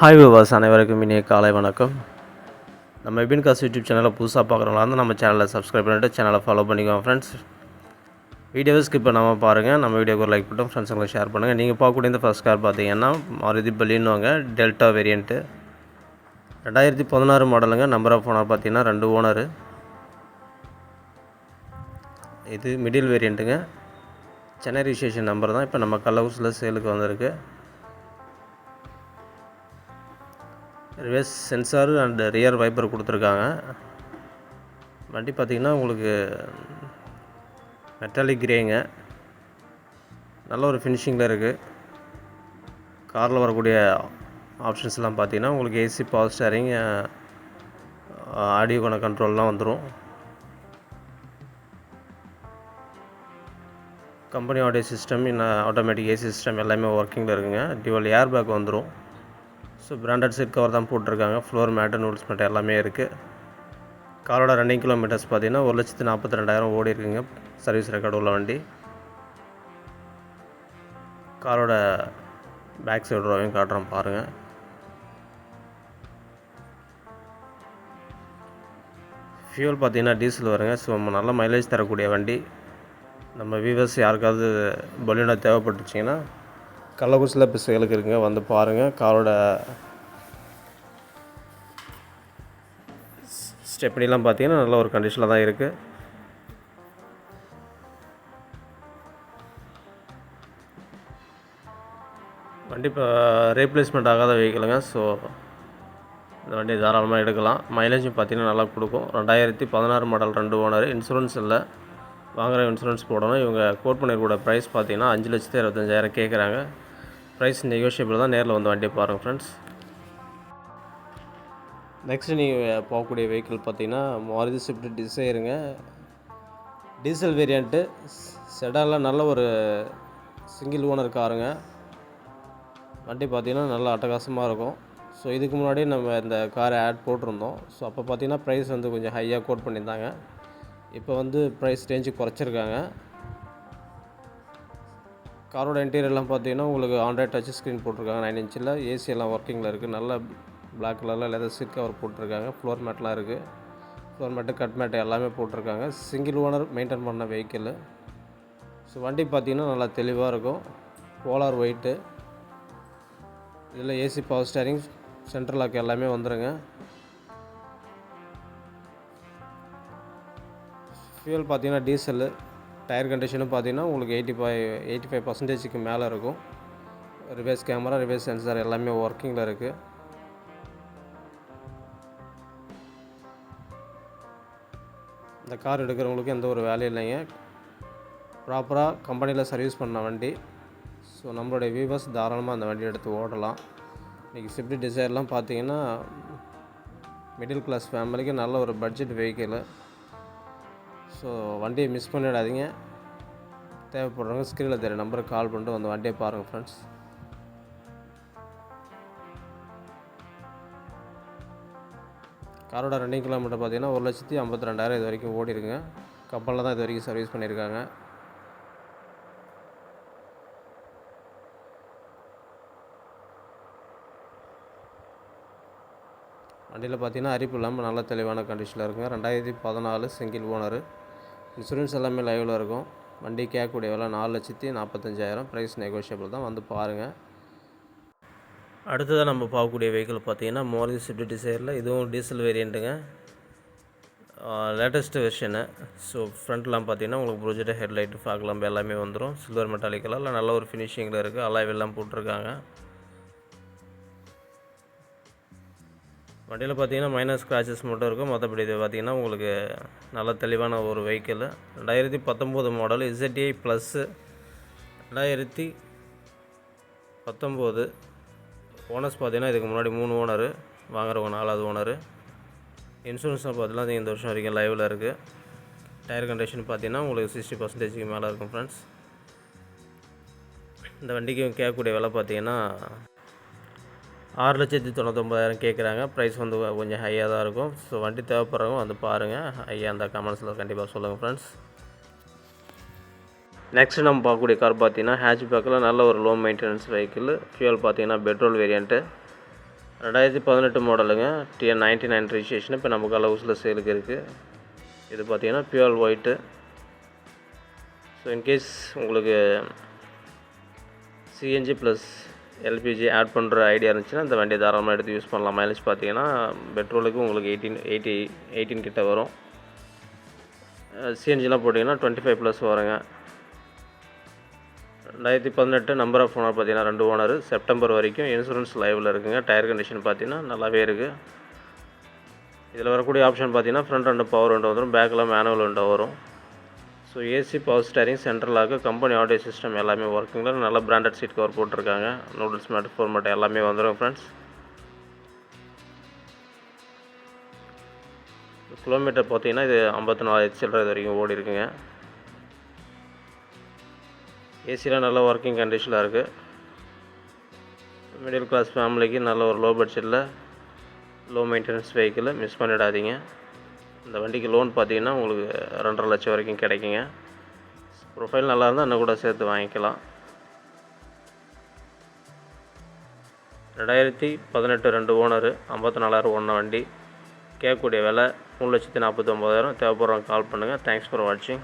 Hi விவாஸ் அனைவருக்கும் இனிய காலை வணக்கம். நம்ம எபின் காசு யூடியூப் சேனலை புதுசாக பார்க்குறவங்களா இருந்தால் நம்ம சேனலை சப்ஸ்கிரைப் பண்ணிவிட்டு சேனலை ஃபாலோ பண்ணிக்கோங்க ஃப்ரெண்ட்ஸ் வீடியோவை ஸ்கிப் பண்ணாமல் பாருங்கள் நம்ம வீடியோக்கு ஒரு லைக் பண்ணிட்டு ஃப்ரெண்ட்ஸுங்களுக்கு ஷேர் பண்ணுங்கள் நீங்கள் பார்க்கக்கூடிய இந்த ஃபஸ்ட் கார் பார்த்தீங்கன்னா மாருதி பலின்னுவாங்க டெல்டா வேரியண்ட்டு ரெண்டாயிரத்தி பதினாறு மாடலுங்க நம்பர் ஆஃப் ஓனர் பார்த்தீங்கன்னா ரெண்டு ஓனரு இது மிடில் வேரியண்ட்டுங்க சென்னை ரிஜிஸ்ட்ரேஷன் நம்பர் தான். இப்போ நம்ம கள்ளக்குறிச்சியில் சேலுக்கு வந்திருக்கு. Reverse sensor and rear wiper கொடுத்துருக்காங்க. வண்டி பார்த்திங்கன்னா உங்களுக்கு மெட்டாலிக் கிரேங்க நல்ல ஒரு ஃபினிஷிங்கில் இருக்குது காரில் வரக்கூடிய ஆப்ஷன்ஸ்லாம் பார்த்திங்கன்னா உங்களுக்கு ஏசி பவர் ஸ்டேரிங் ஆடியோக்கான கண்ட்ரோல்லாம் வந்துடும் கம்பெனி ஆடியோ சிஸ்டம் இன்னும் ஆட்டோமேட்டிக் ஏசி சிஸ்டம் எல்லாமே ஒர்க்கிங்கில் இருக்குங்க. டிவல் ஏர் பேக் வந்துடும் ஸோ பிராண்டட் சீட் கவர் தான் போட்டிருக்காங்க. ஃப்ளோர் மேட்டு நூல்ஸ் மேட்டு எல்லாமே இருக்குது காரோட ரன்னிங் கிலோமீட்டர்ஸ் பார்த்தீங்கன்னா ஒரு லட்சத்து நாற்பத்தி ரெண்டாயிரம் ஓடி இருக்குங்க. சர்வீஸ் ரெக்கார்டு உள்ள வண்டி. காரோட பேக் சைடு ரோவையும் காட்டுறோம் பாருங்கள் ஃபியூல் பார்த்தீங்கன்னா டீசல் வருங்க. ஸோ நல்ல மைலேஜ் தரக்கூடிய வண்டி. நம்ம வியூவர்ஸ் யாருக்காவது பலூனாக தேவைப்பட்டுச்சிங்கன்னா கள்ளக்குறிச்சியில் இப்போ சேலுக்கு இருக்குங்க வந்து பாருங்கள் காரோட ஸ்டெப்னிலாம் பார்த்தீங்கன்னா நல்ல ஒரு கண்டிஷனில் தான் இருக்குது வண்டி இப்போ ரீப்ளேஸ்மெண்ட் ஆகாத வெஹிக்கிளுங்க ஸோ இந்த வண்டி தாராளமாக எடுக்கலாம். மைலேஜும் பார்த்தீங்கன்னா நல்லா கொடுக்கும். ரெண்டாயிரத்தி பதினாறு மாடல் ரெண்டு ஓனர் இன்சூரன்ஸ் இல்லை. வாங்குகிற இன்சூரன்ஸ் போடணும். இவங்க கோட் பண்ணிருக்கூட ப்ரைஸ் பார்த்தீங்கன்னா அஞ்சு லட்சத்து இருபத்தஞ்சாயிரம் கேட்குறாங்க. ப்ரைஸ் நெகோஷியபிள் தான். நேரில் வந்து வண்டியை பாருங்கள் ஃப்ரெண்ட்ஸ் நெக்ஸ்ட் நீங்கள் போகக்கூடிய வெஹிக்கிள் பார்த்தீங்கன்னா மாருதி ஸ்விஃப்ட் டிசைருங்க டீசல் வேரியண்ட்டு செடாலில் நல்ல ஒரு சிங்கிள் ஓனர் காருங்க. வண்டி பார்த்திங்கன்னா நல்லா அட்டகாசமாக இருக்கும். ஸோ இதுக்கு முன்னாடி நம்ம இந்த காரை ஆட் போட்டிருந்தோம். ஸோ அப்போ பார்த்தீங்கன்னா ப்ரைஸ் வந்து கொஞ்சம் ஹையாக கோட் பண்ணியிருந்தாங்க. இப்போ வந்து ப்ரைஸ் ரேஞ்சு குறைச்சிருக்காங்க. காரோட இன்டீரியர்லாம் பார்த்தீங்கன்னா உங்களுக்கு ஆண்ட்ராய்ட் டச் ஸ்க்ரீன் போட்டிருக்காங்க நைன் இன்ச்சில் ஏசியெல்லாம் ஒர்க்கிங்கில் இருக்குது நல்ல பிளாக் கலரில் லெதர் சீட் கவர் போட்டிருக்காங்க. ஃப்ளோர் மேட்லாம் இருக்குது ஃப்ளோர் மேட்டு கட் மேட்டு எல்லாமே போட்டிருக்காங்க. சிங்கிள் ஓனர் மெயின்டைன் பண்ண வெஹிக்கிள் ஸோ வண்டி பார்த்திங்கன்னா நல்லா தெளிவாக இருக்கும். போலார் ஒயிட்டு இதில் AC power steering central lock எல்லாமே வந்துடுங்க ஃபியூல் பார்த்தீங்கன்னா டீசலு டயர் கண்டிஷனும் பார்த்தீங்கன்னா உங்களுக்கு எயிட்டி ஃபைவ் எயிட்டி ஃபைவ் பர்சன்டேஜுக்கு மேலே இருக்கும். ரிவர்ஸ் கேமரா ரிவேஸ் சென்சார் எல்லாமே ஒர்க்கிங்கில் இருக்குது இந்த கார் எடுக்கிறவங்களுக்கு எந்த ஒரு வேலையும் இல்லைங்க. ப்ராப்பராக கம்பெனியில் சர்வீஸ் பண்ண வண்டி. ஸோ நம்மளுடைய வியூவர்ஸ் தாராளமாக அந்த வண்டி எடுத்து ஓடலாம் இன்றைக்கி ஸ்விஃப்ட் டிசைர்லாம் பார்த்தீங்கன்னா மிடில் கிளாஸ் ஃபேமிலிக்கு நல்ல ஒரு பட்ஜெட் வெஹிக்கிள் ஸோ வண்டியை மிஸ் பண்ணிடாதீங்க. தேவைப்படுறவங்க ஸ்க்ரீனில் தெரிய நம்பருக்கு கால் பண்ணிட்டு வந்து வண்டியை பாருங்கள் ஃப்ரெண்ட்ஸ் காரோட ரன்னிங் கிலோமீட்டர் பார்த்தீங்கன்னா ஒரு லட்சத்தி ஐம்பத்தி ரெண்டாயிரம் இது வரைக்கும் ஓடிருங்க கப்பலில் தான் இது வரைக்கும் சர்வீஸ் பண்ணியிருக்காங்க. வண்டியில் பார்த்தீங்கன்னா அரிப்பு இல்லாமல் நல்ல தெளிவான கண்டிஷனில் இருக்குங்க. ரெண்டாயிரத்தி பதினாலு சிங்கிள் ஓனரு இன்சூரன்ஸ் எல்லாமே லைவில் இருக்கும். வண்டி கேட்கக்கூடிய விலை நாலு லட்சத்தி நாற்பத்தஞ்சாயிரம் ப்ரைஸ் நெகோஷியபிள் தான். வந்து பாருங்கள் அடுத்ததாக நம்ம பார்க்கக்கூடிய வெஹிக்கிள் பார்த்தீங்கன்னா மாருதி ஸ்விஃப்ட் டிசைரில் இதுவும் டீசல் வேரியண்ட்டுங்க லேட்டஸ்ட்டு வெர்ஷனு ஸோ ஃப்ரண்ட்லாம் பார்த்தீங்கன்னா உங்களுக்கு ப்ரொஜெக்ட் ஹெட்லைட்டு ஃபாக் லாம்ப் எல்லாமே வந்துடும் சில்வர் மெட்டாலிக்கெல்லாம் இல்லை நல்ல ஒரு ஃபினிஷிங்கில் இருக்குது அலாய் எல்லாம் போட்டிருக்காங்க. வண்டியில் பார்த்தீங்கன்னா மைனஸ் ஸ்க்ராச்சஸ் மட்டும் இருக்கும். மற்றபடி இது பார்த்தீங்கன்னா உங்களுக்கு நல்ல தெளிவான ஒரு வெஹிக்கிள் ரெண்டாயிரத்தி பத்தொம்போது மாடல் இசட்ஏ ப்ளஸ்ஸு ரெண்டாயிரத்தி பத்தொம்போது ஓனர்ஸ் பார்த்தீங்கன்னா இதுக்கு முன்னாடி மூணு ஓனரு வாங்குறவங்க நாலாவது ஓனரு இன்சூரன்ஸை பார்த்தீங்கன்னா இந்த வருஷம் வரைக்கும் லைவில் இருக்குது டயர் கண்டிஷன் பார்த்தீங்கன்னா உங்களுக்கு சிக்ஸ்டி பர்சன்டேஜுக்கு மேலே இருக்கும் ஃப்ரெண்ட்ஸ் இந்த வண்டிக்கு கேட்கக்கூடிய விலை பார்த்தீங்கன்னா ஆறு லட்சத்தி தொண்ணூத்தொம்பதாயிரம் கேட்குறாங்க. ப்ரைஸ் வந்து கொஞ்சம் ஹையாக தான் இருக்கும். ஸோ வண்டி தேவைப்படுறவங்க வந்து பாருங்கள் ஐயா அந்த கமெண்ட்ஸில் கண்டிப்பாக சொல்லுங்கள் ஃப்ரெண்ட்ஸ் நெக்ஸ்ட் நம்ம பார்க்கக்கூடிய கார் பார்த்தீங்கன்னா ஹேச் பேக்கில் நல்ல ஒரு லோ மெயின்டெனன்ஸ் வெஹிக்கிள் ஃபியூல் பார்த்தீங்கன்னா பெட்ரோல் வேரியண்ட்டு ரெண்டாயிரத்தி பதினெட்டு மாடலுங்க டிஎன் நைன்டி நைன் ரிஜிஸ்ட்ரேஷன் இப்போ நமக்கு அளவுஸில் சேலுக்கு இருக்குது இது பார்த்தீங்கன்னா pure white so in case உங்களுக்கு சிஎன்ஜி ப்ளஸ் எல்பிஜி ஆட் பண்ணுற ஐடியா இருந்துச்சுன்னா இந்த வண்டியை தாராளமாக எடுத்து யூஸ் பண்ணலாம். மைலேஜ் பார்த்தீங்கன்னா பெட்ரோலுக்கு உங்களுக்கு எயிட்டீன் எயிட்டி எயிட்டீன் கிட்ட வரும். சிஎன்ஜிலாம் போட்டிங்கன்னா டுவெண்ட்டி ஃபைவ் ப்ளஸ் வருங்க. ரெண்டாயிரத்தி பதினெட்டு நம்பர் ஆஃப் ஓனர் பார்த்தீங்கன்னா ரெண்டு ஓனர் செப்டம்பர் வரைக்கும் இன்சூரன்ஸ் லைவில் இருக்குங்க. டயர் கண்டிஷன் பார்த்தீங்கன்னா நல்லாவே இருக்குது இதில் வரக்கூடிய ஆப்ஷன் பார்த்தீங்கன்னா ஃப்ரண்ட் ரெண்டு பவர் விண்டோ வந்துடும் பேக்கில் மேனுவல் விண்டோ வரும். ஸோ ஏசி பவர் ஸ்டேரிங் சென்ட்ரலாக கம்பெனி ஆடியோ சிஸ்டம் எல்லாமே ஒர்க்கிங்கில் நல்ல பிராண்டட் சீட் கவர் போட்டிருக்காங்க. நூடுல்ஸ் மேட் ஃபோர்மேட் எல்லாமே வந்துடும் ஃப்ரெண்ட்ஸ் கிலோமீட்டர் பார்த்தீங்கன்னா இது ஐம்பத்தி நாலு சில்லற இது வரைக்கும் ஓடி இருக்குங்க. ஏசிலாம் நல்ல ஒர்க்கிங் கண்டிஷனில் இருக்குது மிடில் கிளாஸ் ஃபேமிலிக்கு நல்ல ஒரு லோ பட்ஜெட்டில் லோ மெயின்டெனன்ஸ் வெஹிக்கிளை மிஸ் பண்ணிடாதீங்க. இந்த வண்டிக்கு லோன் பார்த்தீங்கன்னா உங்களுக்கு ரெண்டரை லட்சம் வரைக்கும் கிடைக்குங்க. ப்ரொஃபைல் நல்லா இருந்தால் இன்னும் கூட சேர்த்து வாங்கிக்கலாம். ரெண்டாயிரத்தி பதினெட்டு ரெண்டு ஓனரு ஐம்பத்தி நாலாயிரம் ஒன்று வண்டி. கேட்கக்கூடிய விலை மூணு லட்சத்தி நாற்பத்தி ஒம்பதாயிரம் தேவைப்படுறவங்க கால் பண்ணுங்கள் தேங்க்ஸ் ஃபார் வாட்சிங்